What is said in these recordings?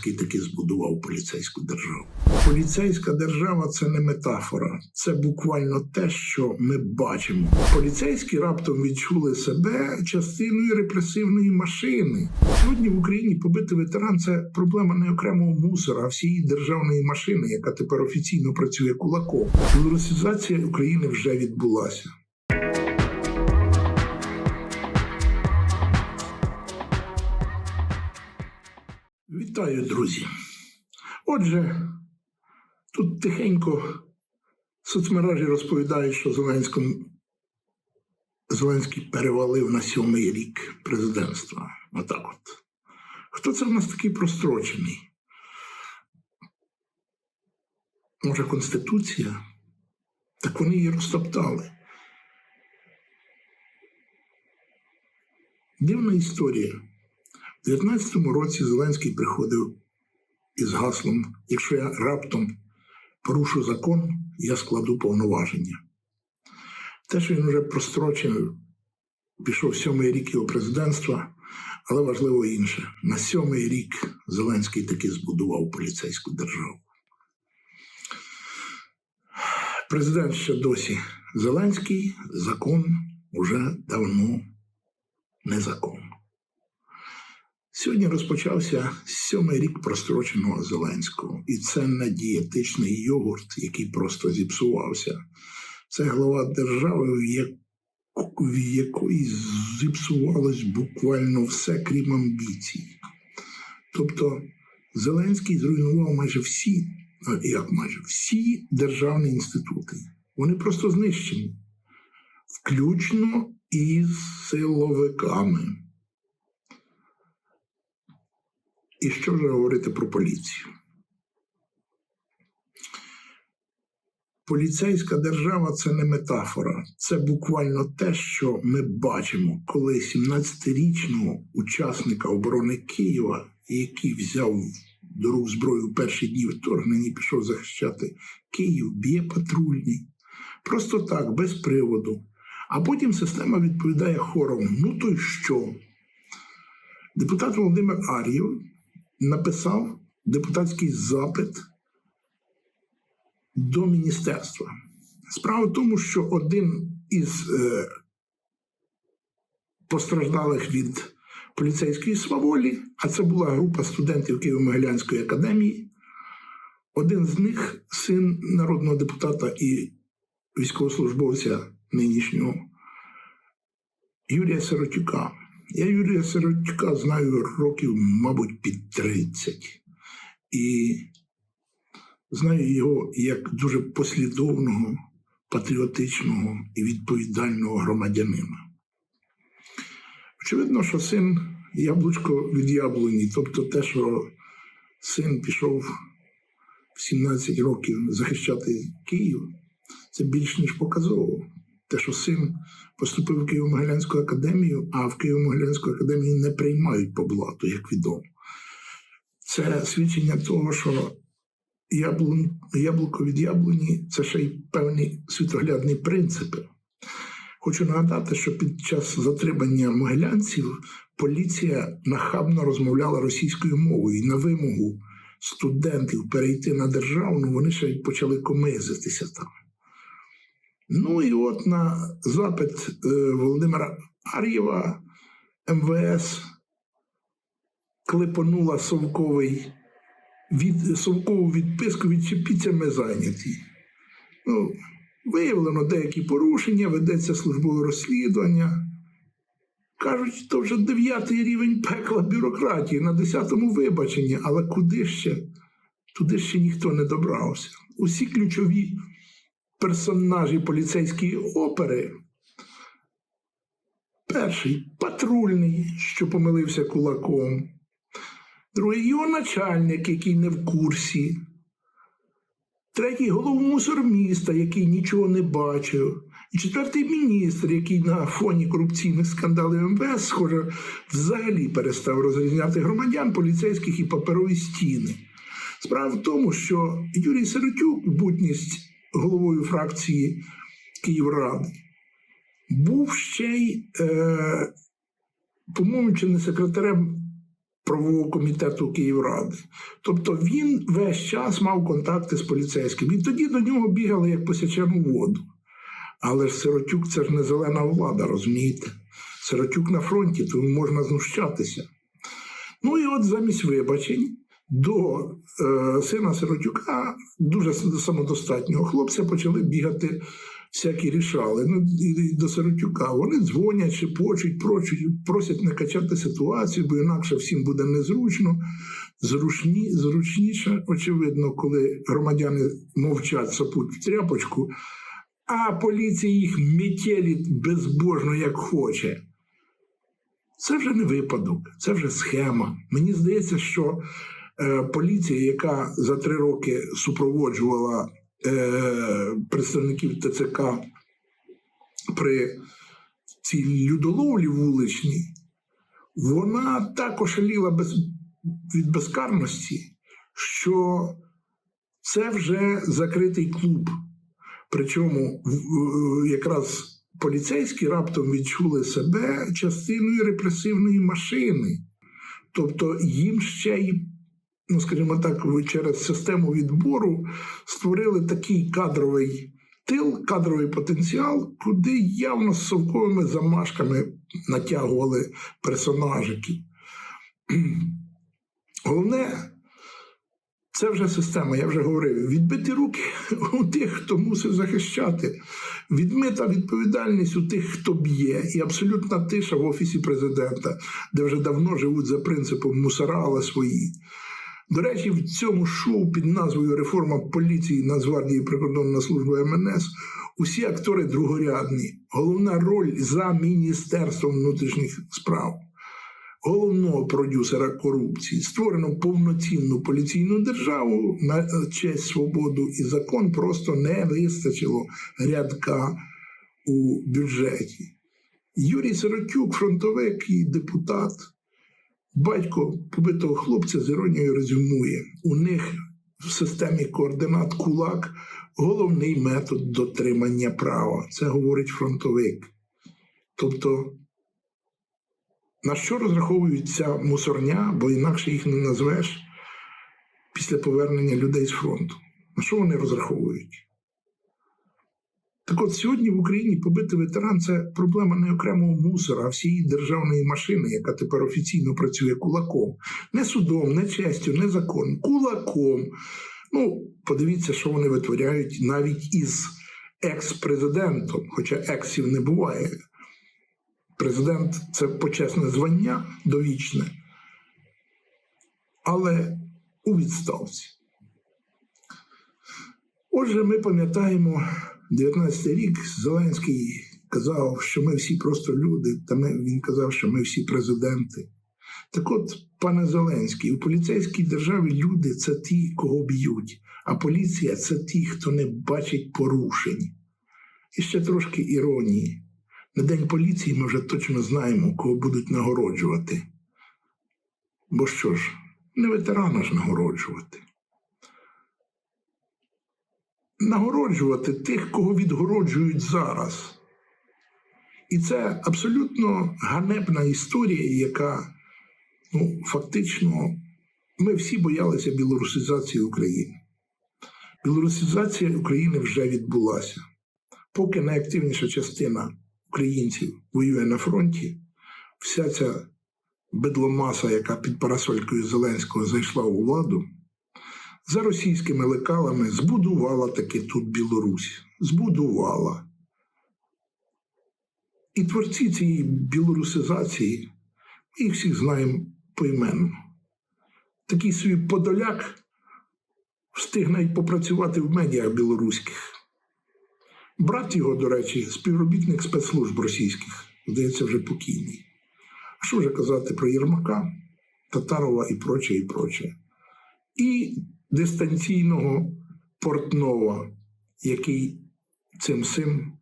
Зеленський таки збудував поліцейську державу. Поліцейська держава це не метафора, це буквально те, що ми бачимо. Поліцейські раптом відчули себе частиною репресивної машини. Сьогодні в Україні побити ветеран це проблема не окремого мусора, а всієї державної машини, яка тепер офіційно працює кулаком. Білорусизація України вже відбулася. Вітаю, друзі. Отже, тут тихенько соцмережі розповідають, що Зеленському Зеленський перевалив на сьомий рік президентства. Отак от. Хто це в нас такий прострочений? Може, Конституція? Так вони її розтоптали. Дивна історія. У 19-му році Зеленський приходив із гаслом: якщо я раптом порушу закон, я складу повноваження. Те, що він вже прострочив, пішов сьомий рік його президентства, але важливо інше: на сьомий рік Зеленський таки збудував поліцейську державу. Президент ще досі Зеленський, закон уже давно не закон. Сьогодні розпочався сьомий рік простроченого Зеленського, і це не дієтичний йогурт, який просто зіпсувався. Це глава держави, в, як... в якої зіпсувалось буквально все, крім амбіцій. Тобто Зеленський зруйнував майже всі, як майже всі державні інститути. Вони просто знищені, включно із силовиками. І що вже говорити про поліцію? Поліцейська держава це не метафора, це буквально те, що ми бачимо, коли 17-річного учасника оборони Києва, який взяв до рук зброю в перші дні вторгнення, і пішов захищати Київ, б'є патрульний. Просто так, без приводу. А потім система відповідає хором: ну то й що? Депутат Володимир Ар'єв написав депутатський запит до міністерства. Справа в тому, що один із е, постраждалих від поліцейської сваволі, а це була група студентів Києво-Могилянської академії, один з них син народного депутата і військовослужбовця нинішнього Юрія Сиротюка. Я Юрія Сиротюка знаю років, мабуть, під 30. І знаю його як дуже послідовного, патріотичного і відповідального громадянина. Очевидно, що син яблучко від яблуні, тобто те, що син пішов в 17 років захищати Київ, це більш ніж показово. Те, що син поступив в Києво-Могилянську академію, а в Києво-Могилянську академію не приймають по блату, як відомо. Це свідчення того, що яблун, яблуко від яблуні це ще й певні світоглядні принципи. Хочу нагадати, що під час затримання могилянців поліція нахабно розмовляла російською мовою і на вимогу студентів перейти на державну, вони ще й почали комизитися там. Ну і от на запит е, Володимира Ар'єва МВС клепонула совковий від, совкову відписку відчепіться ми зайняті. Ну, виявлено деякі порушення, ведеться службове розслідування. Кажуть, то вже дев'ятий рівень пекла бюрократії на десятому вибаченні, але куди ще? Туди ще ніхто не добрався. Усі ключові персонажі поліцейської опери. Перший патрульний, що помилився кулаком, другий його начальник, який не в курсі, третій головмусор міста, який нічого не бачив, і четвертий міністр, який на фоні корупційних скандалів МВС, схоже, взагалі перестав розрізняти громадян, поліцейських і паперові стіни. Справа в тому, що Юрій Сиротюк, будність головою фракції Київради, був ще й, е, по-моєму, чи не секретарем правового комітету Київради. Тобто він весь час мав контакти з поліцейським. І тоді до нього бігали як по сячену воду. Але ж Сиротюк це ж не зелена влада, розумієте? Сиротюк на фронті, тому можна знущатися. Ну і от замість вибачень до е, сина Сиротюка, дуже самодостатнього хлопця, почали бігати всякі рішали. Ну, і, до Сиротюка. Вони дзвонять, шепочуть, прочуть, просять не качати ситуацію, бо інакше всім буде незручно. Зручні, зручніше, очевидно, коли громадяни мовчать, сапуть в тряпочку, а поліція їх метелить безбожно, як хоче. Це вже не випадок, це вже схема. Мені здається, що поліція, яка за три роки супроводжувала е, представників ТЦК при цій людоловлі вуличній, вона так ошаліла без, від безкарності, що це вже закритий клуб. Причому якраз поліцейські раптом відчули себе частиною репресивної машини. Тобто їм ще й, ну скажімо так, через систему відбору створили такий кадровий тил, кадровий потенціал, куди явно з совковими замашками натягували персонажиків. Головне, це вже система, я вже говорив. Відбити руки у тих, хто мусив захищати, відмита відповідальність у тих, хто б'є, і абсолютна тиша в офісі президента, де вже давно живуть за принципом мусора, але свої. До речі, в цьому шоу під назвою Реформа поліції Нацгвардії прикордонна служба МНС усі актори другорядні. Головна роль за Міністерством внутрішніх справ головного продюсера корупції, створено повноцінну поліційну державу на честь, свободу і закон просто не вистачило рядка у бюджеті. Юрій Сиротюк, фронтовик і депутат, батько побитого хлопця з іронією резюмує: у них в системі координат кулак головний метод дотримання права. Це говорить фронтовик. Тобто на що розраховують ця мусорня, бо інакше їх не назвеш після повернення людей з фронту? На що вони розраховують? Так от сьогодні в Україні побити ветеран це проблема не окремого мусора, а всієї державної машини, яка тепер офіційно працює кулаком. Не судом, не честю, не законом, кулаком. Ну, подивіться, що вони витворяють навіть із екс-президентом, хоча ексів не буває. Президент це почесне звання довічне, але у відставці. Отже, ми пам'ятаємо 19-й рік Зеленський казав, що ми всі просто люди, та ми, він казав, що ми всі президенти. Так от, пане Зеленський, у поліцейській державі люди це ті, кого б'ють, а поліція це ті, хто не бачить порушень. І ще трошки іронії. На День поліції ми вже точно знаємо, кого будуть нагороджувати. Бо що ж, не ветерана ж нагороджувати. Нагороджувати тих, кого відгороджують зараз. І це абсолютно ганебна історія, яка ну, фактично ми всі боялися білорусизації України. Білорусизація України вже відбулася. Поки найактивніша частина українців воює на фронті, вся ця бедломаса, яка під парасолькою Зеленського зайшла у владу, за російськими лекалами збудувала таки тут Білорусь. Збудувала. І творці цієї білорусизації, ми їх всіх знаємо поіменно. Такий собі подоляк встиг навіть попрацювати в медіах білоруських. Брат його, до речі, співробітник спецслужб російських, здається, вже покійний. А що вже казати про Єрмака, Татарова і проче, і проче. І дистанційного Портнова, який цим сим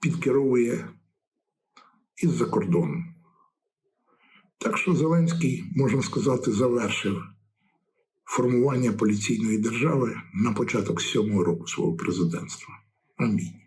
підкеровує із-за кордону. Так що Зеленський, можна сказати, завершив формування поліційної держави на початок сьомого року свого президентства. Амінь.